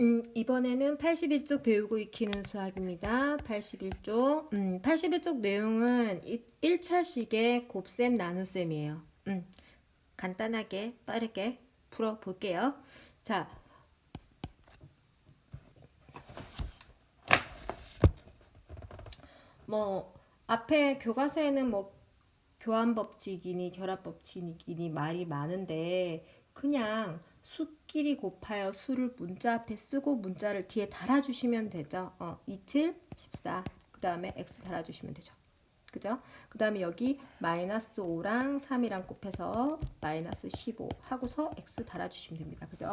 음, 이번에는 81쪽 배우고 익히는 수학입니다. 81쪽. 음, 81쪽 내용은 1차식의 곱셈 나눗셈이에요. 음, 간단하게 빠르게 풀어 볼게요. 자, 뭐 앞에 교과서에는 뭐 교환 법칙이니 결합 법칙이니 말이 많은데 그냥 수끼리 곱하여 수를 문자 앞에 쓰고 문자를 뒤에 달아주시면 되죠. 어, 이틀 14. 그 다음에 x 달아주시면 되죠. 그죠? 그 다음에 여기 마이너스 5랑 3이랑 곱해서 마이너스 15 하고서 x 달아주시면 됩니다. 그죠?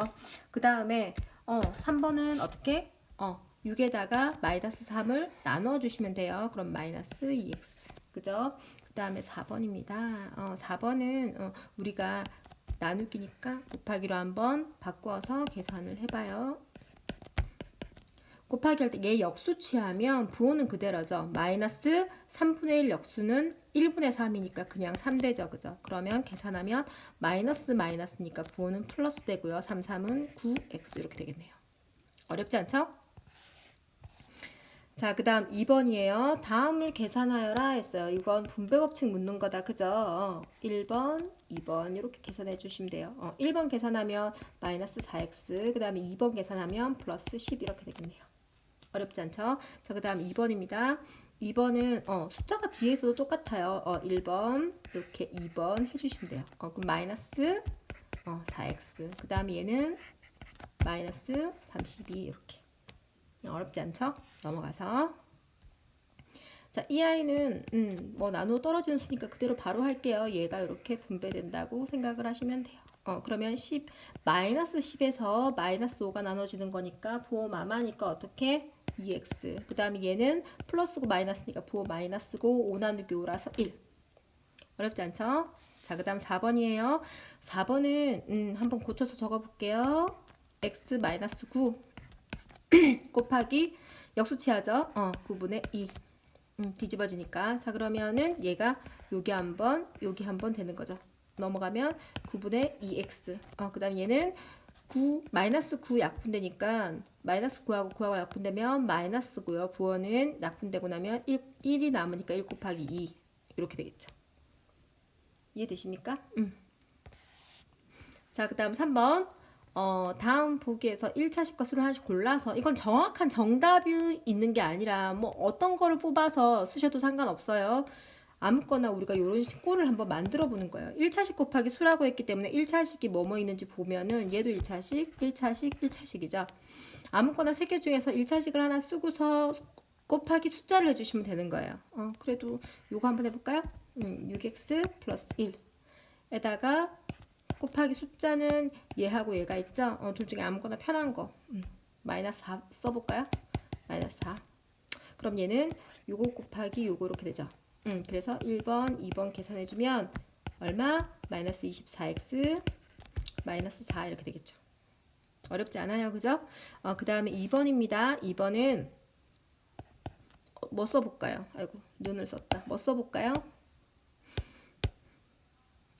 그 다음에 어, 3번은 어떻게? 어, 6에다가 마이너스 3을 나누어 주시면 돼요. 그럼 마이너스 2x. 그죠? 그 다음에 4번입니다. 어, 4번은 어, 우리가 나누기니까 곱하기로 한번 바꿔서 계산을 해봐요. 곱하기 할 때 얘 역수 취하면 부호는 그대로죠. 마이너스 3분의 1 역수는 1분의 3이니까 그냥 3되죠. 그죠? 그러면 계산하면 마이너스 마이너스니까 부호는 플러스 되고요. 3, 3은 9x 이렇게 되겠네요. 어렵지 않죠? 자, 그 다음 2번이에요. 다음을 계산하여라 했어요. 이건 분배 법칙 묻는 거다. 그죠? 1번, 2번 이렇게 계산해 주시면 돼요. 어, 1번 계산하면 마이너스 4x, 그 다음에 2번 계산하면 플러스 10 이렇게 되겠네요. 어렵지 않죠? 자, 그 다음 2번입니다. 2번은 어, 숫자가 뒤에 있어도 똑같아요. 어, 1번, 이렇게 2번 해주시면 돼요. 어, 그럼 마이너스 어, 4x, 그 다음에 얘는 마이너스 32 이렇게. 어렵지 않죠? 넘어가서 자, 이 아이는 음, 뭐 나누어 떨어지는 수니까 그대로 바로 할게요. 얘가 이렇게 분배된다고 생각을 하시면 돼요. 어, 그러면 10 마이너스 10에서 마이너스 5가 나눠지는 거니까 부호 마마니까 어떻게 2x. 그 다음에 얘는 플러스고 마이너스니까 부호 마이너스고 5 나누기 5라서 1. 어렵지 않죠? 자, 그 다음 4번이에요. 4번은 음, 한번 고쳐서 적어 볼게요. x 마이너스 9 곱하기 역수치하죠. 어, 9분의 2. 음, 뒤집어지니까. 자, 그러면은 얘가 여기 한 번, 여기 한 번 되는 거죠. 넘어가면 9분의 2x. 어, 그 다음 얘는 9, 마이너스 9 약분되니까 마이너스 9하고 9하고 약분되면 마이너스고요. 부호는 약분되고 나면 1, 1이 남으니까 1 곱하기 2. 이렇게 되겠죠. 이해되십니까? 음. 자, 그 다음 3번. 어, 다음 보기에서 1차식과 수를 하나씩 골라서 이건 정확한 정답이 있는 게 아니라 뭐 어떤 거를 뽑아서 쓰셔도 상관없어요. 아무거나 우리가 이런 식꼴을 한번 만들어 보는 거예요. 1차식 곱하기 수라고 했기 때문에 1차식이 뭐뭐 있는지 보면은 얘도 1차식, 1차식, 1차식이죠. 아무거나 세 개 중에서 1차식을 하나 쓰고서 곱하기 숫자를 해주시면 되는 거예요. 어, 그래도 요거 한번 해볼까요? 음, 6x 플러스 1에다가 곱하기 숫자는 얘하고 얘가 있죠? 어, 둘 중에 아무거나 편한 거. 음, 마이너스 4 써볼까요? 마이너스 4. 그럼 얘는 요거 곱하기 요거 이렇게 되죠? 음, 그래서 1번, 2번 계산해주면 얼마? 마이너스 24x 마이너스 4 이렇게 되겠죠. 어렵지 않아요. 그죠? 어, 그 다음에 2번입니다. 2번은 어, 뭐 써볼까요? 아이고 눈을 썼다. 뭐 써볼까요?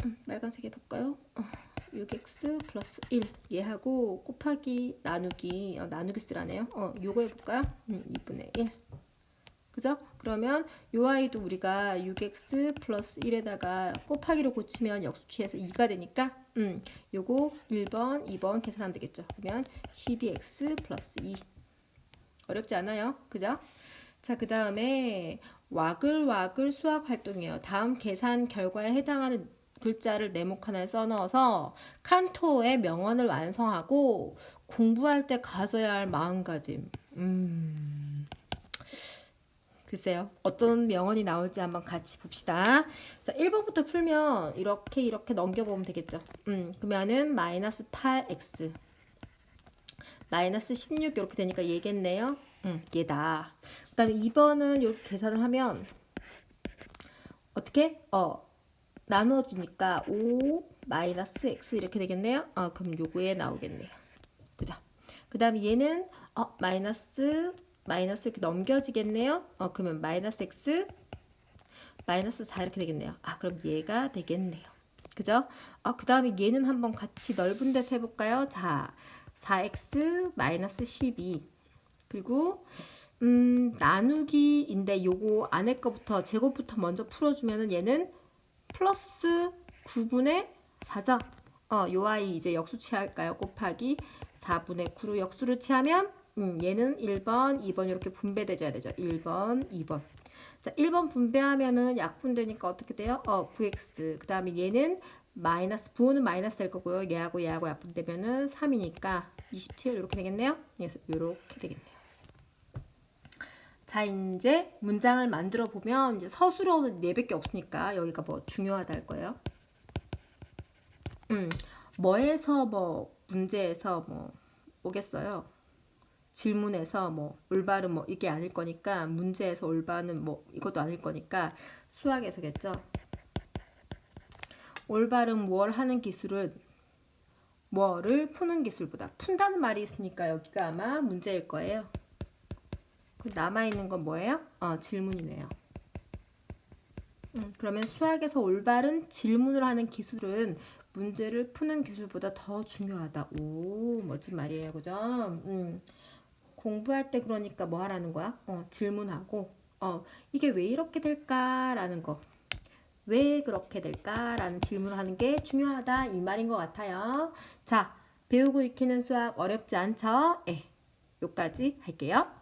음, 빨간색 해볼까요? 어, 6x 플러스 1 얘하고 곱하기 나누기 어, 나누기 쓰라네요. 어, 요거 해볼까요? 음, 2분의 1 그죠? 그러면 요 아이도 우리가 6x 플러스 1에다가 곱하기로 고치면 역수치에서 2가 되니까 음, 요거 1번, 2번 계산하면 되겠죠. 그러면 12x 플러스 2 어렵지 않아요. 그죠? 자, 그 다음에 와글와글 수학 활동이에요. 다음 계산 결과에 해당하는 글자를 네모 하나에 써 넣어서 칸토의 명언을 완성하고 공부할 때 가져야 할 마음가짐. 음. 글쎄요. 어떤 명언이 나올지 한번 같이 봅시다. 자, 1번부터 풀면 이렇게 이렇게 넘겨보면 되겠죠. 음, 그러면은 마이너스 8x 마이너스 16 이렇게 되니까 얘겠네요. 음, 얘다. 그 다음에 2번은 이렇게 계산을 하면 어떻게? 어, 나눠주니까 5 마이너스 x 이렇게 되겠네요. 어, 그럼 요거에 나오겠네요. 그죠? 그 다음에 얘는 어, 마이너스 마이너스 이렇게 넘겨지겠네요. 어, 그러면 마이너스 x 마이너스 4 이렇게 되겠네요. 아, 그럼 얘가 되겠네요. 그죠? 아, 그 다음에 얘는 한번 같이 넓은 데서 해볼까요? 자, 4x 마이너스 12 그리고 음, 나누기인데 요거 안에 거부터 제곱부터 먼저 풀어주면은 얘는 플러스 9분의 4죠. 어, 요 아이 이제 역수 취할까요? 곱하기 4분의 9로 역수를 취하면 음, 얘는 1번, 2번 이렇게 분배되줘야 되죠. 1번, 2번. 자, 1번 분배하면은 약분되니까 어떻게 돼요? 어, 9x. 그 다음에 얘는 마이너스, 부호는 마이너스 될 거고요. 얘하고 얘하고 약분되면은 3이니까 27 이렇게 되겠네요. 그래서 이렇게 되겠네요. 자, 이제 문장을 만들어 보면 이제 서술어는 4밖에 없으니까 여기가 뭐 중요하다 할 거예요. 음, 뭐에서 뭐 문제에서 뭐 오겠어요. 질문에서 뭐 올바른 뭐 이게 아닐 거니까 문제에서 올바른 뭐 이것도 아닐 거니까 수학에서겠죠. 올바른 무얼 하는 기술은 뭐를 푸는 기술보다 푼다는 말이 있으니까 여기가 아마 문제일 거예요. 그럼 남아있는 건 뭐예요? 어, 질문이네요. 음, 그러면 수학에서 올바른 질문을 하는 기술은 문제를 푸는 기술보다 더 중요하다. 오, 멋진 말이에요. 그죠? 음, 공부할 때 그러니까 뭐 하라는 거야? 어, 질문하고, 어, 이게 왜 이렇게 될까라는 거. 왜 그렇게 될까라는 질문을 하는 게 중요하다. 이 말인 것 같아요. 자, 배우고 익히는 수학 어렵지 않죠? 예, 요까지 할게요.